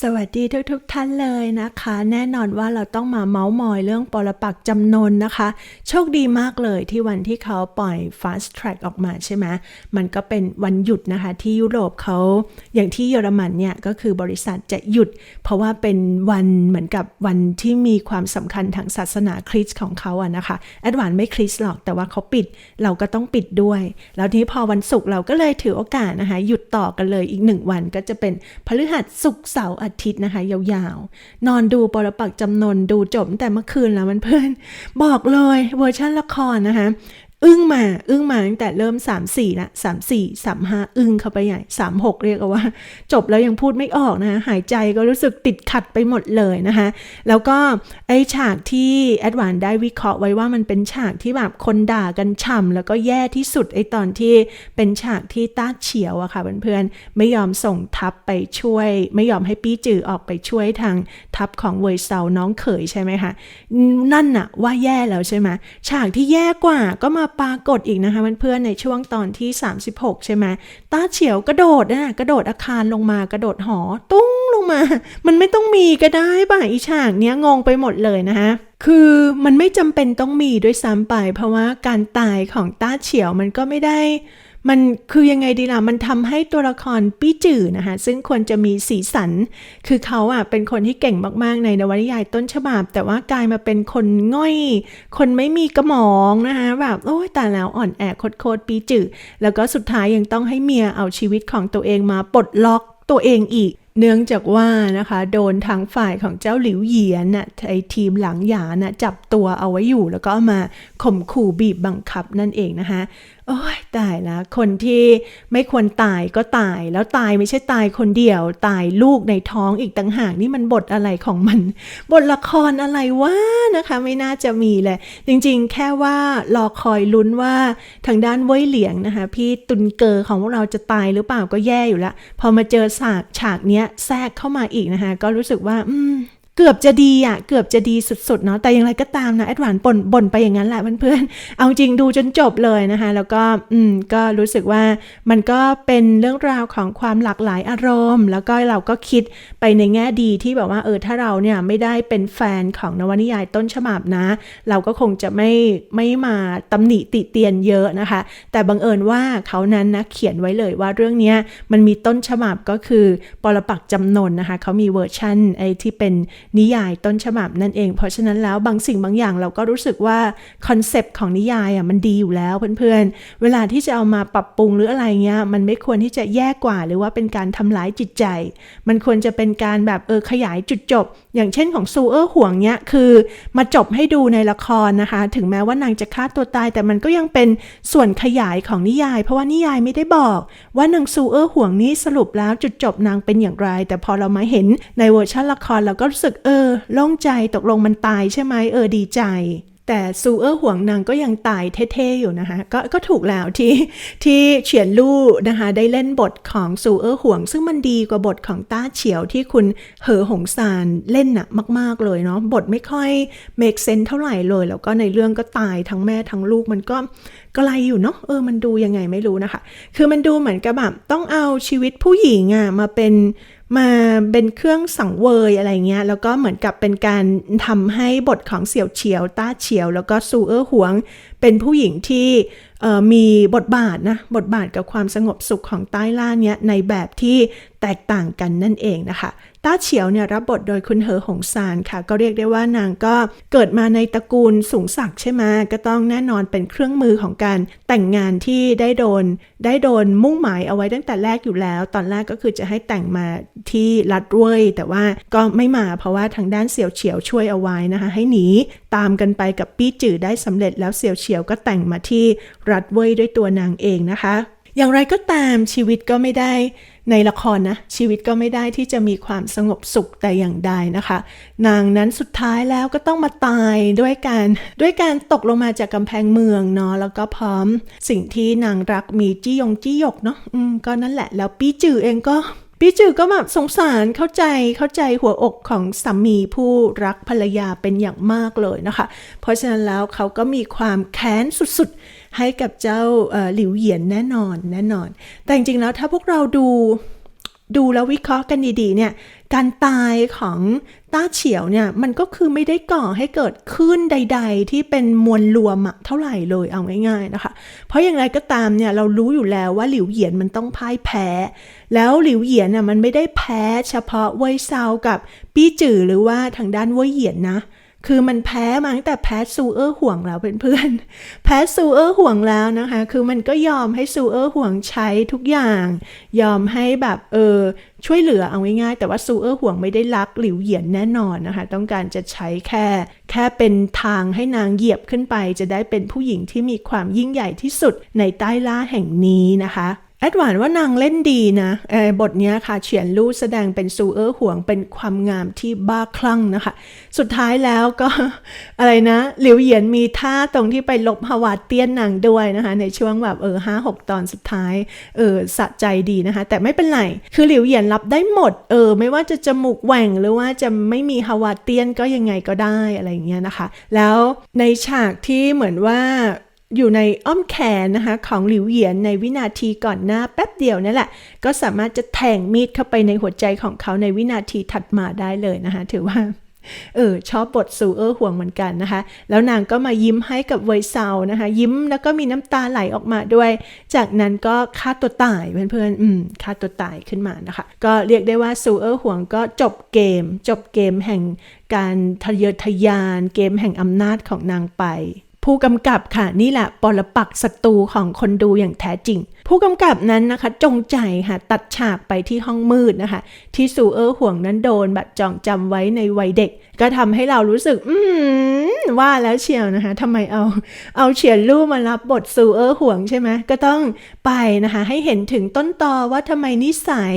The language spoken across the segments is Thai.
สวัสดีทุกทุกๆท่านเลยนะคะ แน่นอนว่าเราต้องมาเมาส์มอยเรื่องปรปักจำนนนะคะ โชคดีมากเลยที่วันที่เขาปล่อย Fast Track ออกมาใช่ไหมมันก็เป็นวันหยุดนะคะ ที่ยุโรปเขาอย่างที่เยอรมันเนี่ยก็คือบริษัทจะหยุด เพราะว่าเป็นวันเหมือนกับวันที่มีความสำคัญทางศาสนาคริสต์ของเขาอะนะคะแอดวานไม่คริสต์หรอกแต่ว่าเขาปิดเราก็ต้องปิดด้วย แล้วทีนี้พอวันศุกร์เราก็เลยถือโอกาสนะคะหยุดต่อกันเลยอีกหนึ่งวันก็จะเป็นพฤหัสศุกร์เสาร์อาทิตย์นะคะ ยาวๆ นอนดูปรปักจำนนดูจบแต่เมื่อคืนแล้วมันเพื่อน บอกเลยเวอร์ชันละครนะคะ อึ้งมา อึ้งมาตั้งแต่เริ่ม 3 4นะ3 4 3 5 อึ้งเข้าไปใหญ่ 3 6 เรียกว่า จบแล้วยังพูดไม่ออกนะคะหายใจก็รู้สึกติดขัดไปหมดเลยนะคะแล้วก็ไอฉากที่แอดวานได้วิเคราะห์ไว้ว่ามันเป็นฉากที่แบบคนด่ากันฉ่ำแล้วก็แย่ที่สุดไอตอนที่เป็นฉากที่ต้าเฉียวอะค่ะเพื่อนๆไม่ยอมส่งทัพไปช่วย ไม่ยอมให้ปี้จือออกไปช่วยทางทัพของเวยเซาน้องเขยใช่ไหมคะนั่นน่ะว่าแย่แล้วใช่ไหมฉากที่แย่กว่าก็มาปรากฏอีกนะคะเพื่อนๆในช่วงตอนที่ 36 ใช่ไหมต้าเฉียวกระโดดนะกระโดดอาคารลงมากระโดดหอ ตุ้งลงมา มันไม่ต้องมีก็ได้ป่ะอีฉากเนี้ยงงไปหมดเลยนะคะคือมันไม่จำเป็นต้องมีด้วยซ้ำไป เพราะว่าการตายของต้าเฉียวมันก็ไม่ได้ มันคือยังไงดีล่ะ มันทำให้ตัวละครปี้จื่อนะคะ ซึ่งควรจะมีสีสัน คือเขาอะเป็นคนที่เก่งมากๆในนวนิยายต้นฉบับ แต่ว่ากลายมาเป็นคนง่อย คนไม่มีกระหมองนะคะแบบโอ้ยแต่แล้วอ่อนแอโคตรๆปี้จื่อแล้วก็สุดท้ายยังต้องให้เมียเอาชีวิตของตัวเองมาปลดล็อกตัวเองอีกเนื่องจากว่านะคะโดนทางฝ่ายของเจ้าหลิวเหยียนน่ะไอทีมหลังหยาน่ะจับตัวเอาไว้อยู่ แล้วก็มาข่มขู่บีบบังคับนั่นเองนะคะ โอ้ยตายแล้วคนที่ไม่ควรตายก็ตาย แล้วตายไม่ใช่ตายคนเดียว ตายลูกในท้องอีกต่างหากนี่มันบทอะไรของมัน บทละครอะไรวะนะคะ ไม่น่าจะมีเลย จริงๆ แค่ว่ารอคอยลุ้นว่าทางด้านเว้ยเหลียงนะคะ พี่ตุนเกอของพวกเราจะตายหรือเปล่าก็แย่อยู่ละพอมาเจอฉากฉากเนี้ยแทรกเข้ามาอีกนะคะ ก็รู้สึกว่า อืม เกือบจะดีอะ เกือบจะดีสุดๆเนาะ แต่อย่างไรก็ตามนะแอดวานบ่นบ่นไปอย่างนั้นแหละเพื่อนๆ เอาจริงดูจนจบเลยนะคะ แล้วก็อืมก็รู้สึกว่ามันก็เป็นเรื่องราวของความหลากหลายอารมณ์ แล้วก็เราก็คิดไปในแง่ดีที่แบบว่าเออถ้าเราเนี่ยไม่ได้เป็นแฟนของนวนิยายต้นฉบับนะ เราก็คงจะไม่ไม่มาตำหนิติเตียนเยอะนะคะ แต่บังเอิญว่าเขานั้นนะเขียนไว้เลยว่าเรื่องนี้มันมีต้นฉบับก็คือปรปักจำนนนะคะเขามีเวอร์ชันไอ้ที่เป็นนิยายต้นฉบับนั่นเอง เพราะฉะนั้นแล้วบางสิ่งบางอย่างเราก็รู้สึกว่าคอนเซปต์ของนิยายอะมันดีอยู่แล้วเพื่อนๆ เวลาที่จะเอามาปรับปรุงหรืออะไรเงี้ยมันไม่ควรที่จะแย่กว่า หรือว่าเป็นการทำร้ายจิตใจ มันควรจะเป็นการแบบเออขยายจุดจบ อย่างเช่นของซูเออร์ห่วงเนี้ยคือ มาจบให้ดูในละครนะคะ ถึงแม้ว่านางจะฆ่าตัวตาย แต่มันก็ยังเป็นส่วนขยายของนิยาย เพราะว่านิยายไม่ได้บอก ว่านางซูเออร์ห่วงนี้สรุปแล้วจุดจบนางเป็นอย่างไร แต่พอเรามาเห็นในเวอร์ชันละครเราก็รู้สึกเออโล่งใจตกลงมันตายใช่ไหมเออดีใจ แต่ซูเออร์ห่วงนางก็ยังตายเท่ๆอยู่นะคะก็ก็ถูกแล้วที่ที่เฉียนลู่นะคะได้เล่นบทของซูเออร์ห่วง ซึ่งมันดีกว่าบทของต้าเฉียวที่คุณเหอหงซานเล่นน่ะมากๆเลยเนาะบทไม่ค่อย make sense เท่าไหร่เลย แล้วก็ในเรื่องก็ตายทั้งแม่ทั้งลูกมันก็ไกลอยู่เนาะเออมันดูยังไงไม่รู้นะคะ คือมันดูเหมือนกับแบบต้องเอาชีวิตผู้หญิงอะมาเป็น มาเป็นเครื่องสังเวยอะไรเงี้ย แล้วก็เหมือนกับเป็นการทำให้บทของเสี่ยวเฉียว ต้าเฉียว แล้วก็ซูเออร์หวง เป็นผู้หญิงที่ มีบทบาทนะบทบาทกับความสงบสุขของใต้ล่าเนี้ยในแบบที่แตกต่างกันนั่นเองนะคะ ต้าเฉียวเนี่ยรับบทโดยคุณเหอหงซานค่ะ ก็เรียกได้ว่านางก็เกิดมาในตระกูลสูงศักดิ์ใช่ไหมก็ต้องแน่นอนเป็นเครื่องมือของการแต่งงานที่ได้โดนได้โดนมุ่งหมายเอาไว้ตั้งแต่แรกอยู่แล้ว ตอนแรกก็คือจะให้แต่งมาที่รัดเว้ยแต่ว่าก็ไม่มาเพราะว่าทางด้านเสี่ยวเฉียวช่วยเอาไว้นะคะให้หนี ตามกันไปกับปี้จือได้สำเร็จแล้วเสี่ยวเฉียวก็แต่งมาที่รัดเว้ยด้วยตัวนางเองนะคะ อย่างไรก็ตามชีวิตก็ไม่ได้ในละครนะ ชีวิตก็ไม่ได้ที่จะมีความสงบสุขแต่อย่างใดนะคะ นางนั้นสุดท้ายแล้วก็ต้องมาตายด้วยการด้วยการตกลงมาจากกำแพงเมืองเนาะแล้วก็พร้อมสิ่งที่นางรักมีจี้ยงจี้หยกเนาะอืมก็นั่นแหละ แล้วปี้จือเองก็ พี่จือก็แบบสงสารเข้าใจเข้าใจหัวอกของสามีผู้รักภรรยาเป็นอย่างมากเลยนะคะ เพราะฉะนั้นแล้วเขาก็มีความแค้นสุดๆ ให้กับเจ้าหลิวเหยียนแน่นอนแน่นอน แต่จริงๆแล้วถ้าพวกเราดูดูแล้ววิเคราะห์กันดีๆเนี่ยการตายของต้าเฉียวเนี่ยมันก็คือไม่ได้ก่อให้เกิดขึ้นใด ๆ ที่เป็นมวลรวมเท่าไหร่เลยเอาง่ายๆนะคะ เพราะอย่างไรก็ตามเนี่ยเรารู้อยู่แล้วว่าหลิวเหยียนมันต้องพ่ายแพ้ แล้วหลิวเหยียนน่ะมันไม่ได้แพ้เฉพาะเว่ยเซากับปี้จือหรือว่าทางด้านเว่ยเหยียนนะ คือมันแพ้มาตั้งแต่แพ้ซูเออร์ห่วงแล้วเพื่อนๆ แพ้ซูเออร์ห่วงแล้วนะคะ คือมันก็ยอมให้ซูเออร์ห่วงใช้ทุกอย่าง ยอมให้แบบเออช่วยเหลือเอาง่ายๆ แต่ว่าซูเออร์ห่วงไม่ได้รักหลิวเหยียนแน่นอนนะคะ ต้องการจะใช้แค่ แค่เป็นทางให้นางเหยียบขึ้นไป จะได้เป็นผู้หญิงที่มีความยิ่งใหญ่ที่สุดในใต้ล่าแห่งนี้นะคะ แอดหวานว่านางเล่นดีนะเออบทนี้ค่ะเฉียนลู่แสดงเป็นซูเออร์ห่วงเป็นความงามที่บ้าคลั่งนะคะ สุดท้ายแล้วก็อะไรนะหลิวเหยียนมีท่าตรงที่ไปลบฮาวาดเตี้ยนนางด้วยนะคะ ในช่วงแบบเออห้าหกตอนสุดท้ายเออสะใจดีนะคะ แต่ไม่เป็นไร คือหลิวเหยียนรับได้หมดเออไม่ว่าจะจมูกแหว่งหรือว่าจะไม่มีฮาวาดเตี้ยนก็ยังไงก็ได้อะไรอย่างเงี้ยนะคะ แล้วในฉากที่เหมือนว่า อยู่ในอ้อมแขนนะคะของหลิวเหยียนในวินาทีก่อนหน้าแป๊บเดียวนั่นแหละ ก็สามารถจะแทงมีดเข้าไปในหัวใจของเขาในวินาทีถัดมาได้เลยนะคะถือว่าเออชอบบทซูเออร์ห่วงเหมือนกันนะคะ แล้วนางก็มายิ้มให้กับเวยเซานะคะ ยิ้มแล้วก็มีน้ำตาไหลออกมาด้วย จากนั้นก็ฆ่าตัวตายเพื่อนๆอืมฆ่าตัวตายขึ้นมานะคะ ก็เรียกได้ว่าซูเออร์ห่วงก็จบเกม จบเกมแห่งการทะเยอทะยานเกมแห่งอำนาจของนางไป ผู้กำกับค่ะนี่แหละปรปักศัตรูของคนดูอย่างแท้จริง ผู้กำกับนั้นนะคะจงใจค่ะตัดฉากไปที่ห้องมืดนะคะ ที่ซูเออร์ห่วงนั้นโดนแบบจองจำไว้ในวัยเด็ก ก็ทำให้เรารู้สึก อืมว่าแล้วเชียวนะคะทำไมเอาเอาเฉียนลู่มารับบทซูเออร์ห่วงใช่ไหมก็ต้องไปนะคะ ให้เห็นถึงต้นตอว่าทำไมนิสัย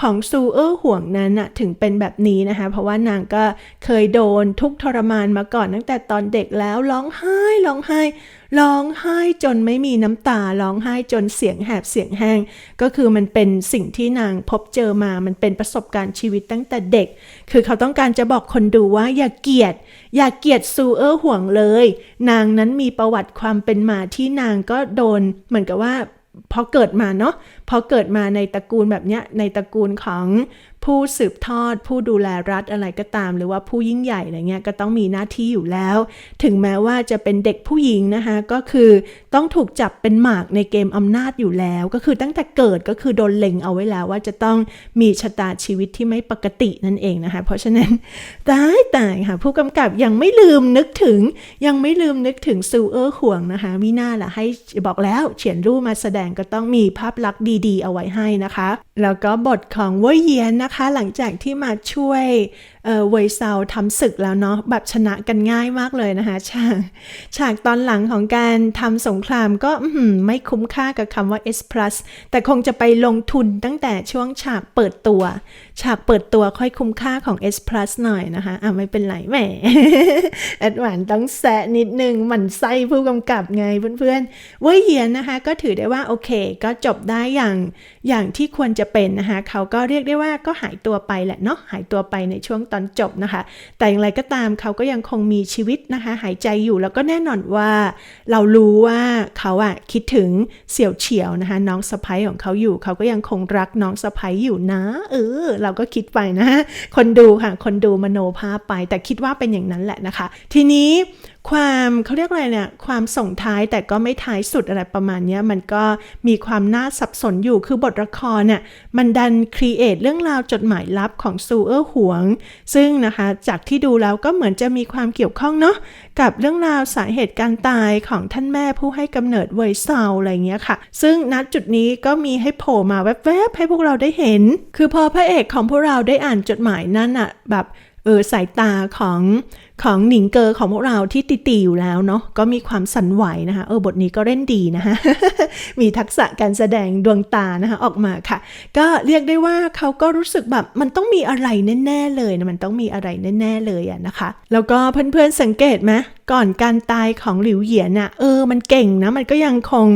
ของซูเออร์ห่วงนั้นอะถึงเป็นแบบนี้นะคะ เพราะว่านางก็เคยโดนทุกทรมานมาก่อนตั้งแต่ตอนเด็กแล้วร้องไห้ร้องไห้ ร้องไห้จนไม่มีน้ำตา ร้องไห้จนเสียงแหบเสียงแห้ง ก็คือมันเป็นสิ่งที่นางพบเจอมา มันเป็นประสบการณ์ชีวิตตั้งแต่เด็ก คือเขาต้องการจะบอกคนดูว่าอย่าเกลียด อย่าเกลียดซูเออร์ห่วงเลย นางนั้นมีประวัติความเป็นมาที่นางก็โดนเหมือนกับว่าพอเกิดมาเนาะพอเกิดมาในตระกูลแบบเนี้ยในตระกูลของ ผู้สืบทอด ผู้ดูแลรัฐอะไรก็ตาม หรือว่าผู้ยิ่งใหญ่อะไรเงี้ยก็ต้องมีหน้าที่อยู่แล้ว ถึงแม้ว่าจะเป็นเด็กผู้หญิงนะคะ ก็คือต้องถูกจับเป็นหมากในเกมอำนาจอยู่แล้ว ก็คือตั้งแต่เกิดก็คือโดนเล็งเอาไว้แล้วว่าจะต้องมีชะตาชีวิตที่ไม่ปกตินั่นเองนะคะ เพราะฉะนั้นตายตายค่ะ ผู้กำกับยังไม่ลืมนึกถึง ยังไม่ลืมนึกถึงซูเออร์ห่วงนะคะมิน่าล่ะให้บอกแล้วเฉียนรูปมาแสดงก็ต้องมีภาพลักษณ์ดี ๆ เอาไว้ให้นะคะ แล้วก็บทของเว่ยเยียนนะคะหลังจากที่มาช่วยเอ่อเวยเซาทำศึกแล้วเนาะแบบชนะกันง่ายมากเลยนะคะฉากฉากตอนหลังของการทำสงครามก็ไม่คุ้มค่ากับคำว่า S plus แต่คงจะไปลงทุนตั้งแต่ช่วงฉากเปิดตัว ฉากเปิดตัวค่อยคุ้มค่าของ S plus หน่อยนะคะอะไม่เป็นไรแหมแอดวานต้องแซะนิดนึงหมันไส้ผู้กำกับไงเพื่อนๆเว่ยเยียนนะคะก็ถือได้ว่าโอเค ก็จบได้อย่างอย่างที่ควรจะเป็นนะคะเขาก็เรียกได้ว่าก็หายตัวไปแหละเนาะหายตัวไปในช่วงตอนจบนะคะ แต่อย่างไรก็ตามเขาก็ยังคงมีชีวิตนะคะ หายใจอยู่แล้วก็แน่นอนว่า เรารู้ว่าเขาอะคิดถึงเสี่ยวเฉียวนะคะ น้องสะพ้ยของเขาอยู่ เขาก็ยังคงรักน้องสะพ้ยอยู่นะ เออ เราก็คิดไปนะ คนดูค่ะ คนดูมโนภาพไป แต่คิดว่าเป็นอย่างนั้นแหละนะคะ ทีนี้ ความเขาเรียกอะไรเนี่ยความส่งท้ายแต่ก็ไม่ท้ายสุดอะไรประมาณนี้มันก็มีความน่าสับสนอยู่คือบทละครเนี่ยมันดันครีเอทเรื่องราวจดหมายลับของซูเออร์หวง ซึ่งนะคะจากที่ดูแล้วก็เหมือนจะมีความเกี่ยวข้องเนาะกับเรื่องราวสาเหตุการตายของท่านแม่ผู้ให้กำเนิดเวยเซาอะไรเงี้ยค่ะ ซึ่งณจุดนี้ก็มีให้โผล่มาแวบๆให้พวกเราได้เห็น คือพอพระเอกของพวกเราได้อ่านจดหมายนั้นอะแบบ เออสายตาของของหนิงเกอของพวกเราที่ติตีอยู่แล้วเนาะก็มีความสั่นไหวนะคะเออบทนี้ก็เล่นดีนะคะมีทักษะการแสดงดวงตานะคะออกมาค่ะ ก็เรียกได้ว่าเขาก็รู้สึกแบบมันต้องมีอะไรแน่ๆเลยนะมันต้องมีอะไรแน่ๆเลยอะนะคะ แล้วก็เพื่อนๆสังเกตไหมก่อนการตายของหลิวเหยียนน่ะเออมันเก่งนะมันก็ยังคง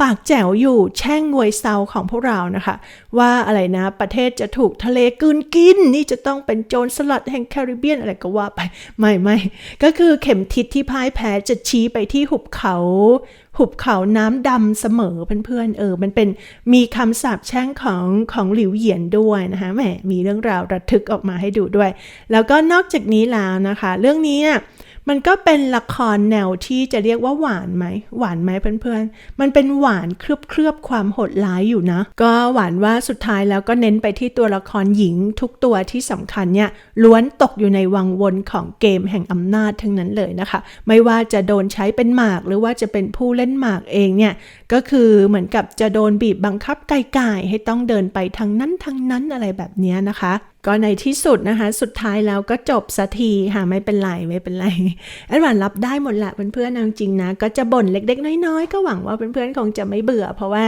ปากแจ๋วอยู่แช่งงวยเซาของพวกเรานะคะ ว่าอะไรนะประเทศจะถูกทะเลกืนกิน นี่จะต้องเป็นโจรสลัดแห่งแคริบเบียนอะไรก็ว่าไป ไม่ไม่ก็คือเข็มทิศที่พ่ายแพ้จะชี้ไปที่หุบเขา หุบเขาน้ำดำเสมอเพื่อนๆเออ มันเป็นมีคำสาปแช่งของของหลิวเหยียนด้วยนะคะแหมมีเรื่องราวระทึกออกมาให้ดูด้วย แล้วก็นอกจากนี้แล้วนะคะ เรื่องนี้เนี่ย มันก็เป็นละครแนวที่จะเรียกว่าหวานไหม หวานไหมเพื่อนๆ มันเป็นหวานเคลือบเคลือบความโหดร้ายอยู่นะ ก็หวานว่าสุดท้ายแล้วก็เน้นไปที่ตัวละครหญิงทุกตัวที่สำคัญเนี่ยล้วนตกอยู่ในวังวนของเกมแห่งอำนาจทั้งนั้นเลยนะคะ ไม่ว่าจะโดนใช้เป็นหมาก หรือว่าจะเป็นผู้เล่นหมากเองเนี่ยก็คือเหมือนกับจะโดนบีบบังคับไกลๆให้ต้องเดินไปทางนั้นทางนั้นอะไรแบบนี้นะคะก็ในที่สุดนะคะ สุดท้ายแล้วก็จบสักทีค่ะไม่เป็นไรไม่เป็นไรแอดวานรับได้หมดแหละเพื่อนๆเอาจริงๆนะ ก็จะบ่นเล็กๆ น้อยๆ ก็หวังว่าเพื่อนๆคงจะไม่เบื่อ เพราะว่า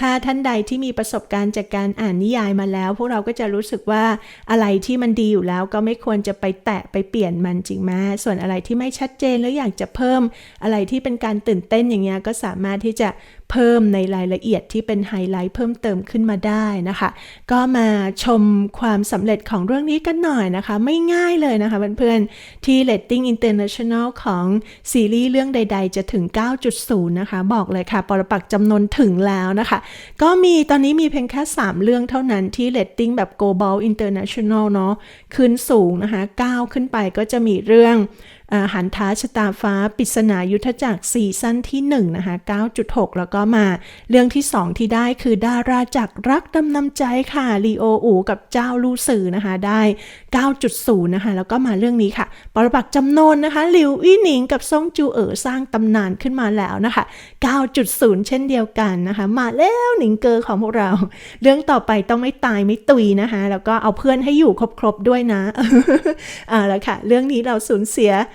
ถ้าท่านใดที่มีประสบการณ์จากการอ่านนิยายมาแล้ว พวกเราก็จะรู้สึกว่าอะไรที่มันดีอยู่แล้วก็ไม่ควรจะไปแตะไปเปลี่ยนมันจริงไหมส่วนอะไรที่ไม่ชัดเจนแล้วอยากจะเพิ่มอะไรที่เป็นการตื่นเต้นอย่างเงี้ยก็สามารถที่จะ เพิ่มในรายละเอียดที่เป็นไฮไลท์เพิ่มเติมขึ้นมาได้นะคะ ก็มาชมความสำเร็จของเรื่องนี้กันหน่อยนะคะ ไม่ง่ายเลยนะคะเพื่อนๆ ที่ Rating International ของซีรีส์เรื่องใด ๆ จะถึง 9.0 นะคะ บอกเลยค่ะ ปรปักจำนวนถึงแล้วนะคะ ก็มีตอนนี้มีเพียงแค่ 3 เรื่องเท่านั้นที่ Rating แบบ Global International เนาะขึ้นสูงนะคะ 9 ขึ้นไปก็จะมีเรื่อง หันท้าชะตาฟ้าปริศนายุทธจักรซีซั่นที่1นะคะ9.6 แล้วก็มาเรื่องที่ 2 ที่ได้คือดาราจักรรักดำนำใจค่ะลีโออูกับเจ้าลูสื่อนะคะได้ 9.0 นะคะ แล้วก็มาเรื่องนี้ค่ะ ปรปักจำนนนะคะหลิวอี้หนิงกับซ่งจูเอ๋อสร้างตำนานขึ้นมาแล้วนะคะ 9.0 เช่นเดียวกันนะคะ มาแล้วหนิงเกอร์ของพวกเรา เรื่องต่อไปต้องไม่ตายไม่ตุยนะคะ แล้วก็เอาเพื่อนให้อยู่ครบๆด้วยนะอ่าแล้วค่ะ เรื่องนี้เราสูญเสีย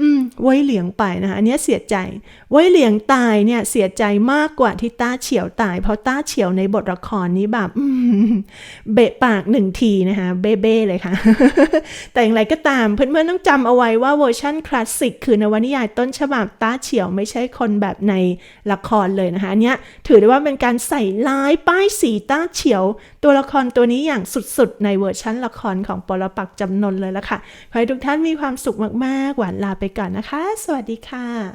อืมไว้เหลียงไปนะคะอันเนี้ยเสียใจ ไว้เหลียงตายเนี่ยเสียใจมากกว่าที่ต้าเฉียวตาย เพราะต้าเฉียวในบทละครนี้แบบเบะปากหนึ่งทีนะคะเบ้เบ้เลยค่ะ แต่อย่างไรก็ตามเพื่อนๆต้องจำเอาไว้ว่าเวอร์ชั่นคลาสสิกคือนวนิยายต้นฉบับต้าเฉียวไม่ใช่คนแบบในละครเลยนะคะอันเนี้ยถือได้ว่าเป็นการใส่ลายป้ายสีต้าเฉียว ตัวละครตัวนี้อย่างสุดๆ ในเวอร์ชั่นละครของปรปักจำนนเลยละค่ะขอให้ทุกท่านมีความสุขมากๆหวานลาไปก่อนนะคะ สวัสดีค่ะ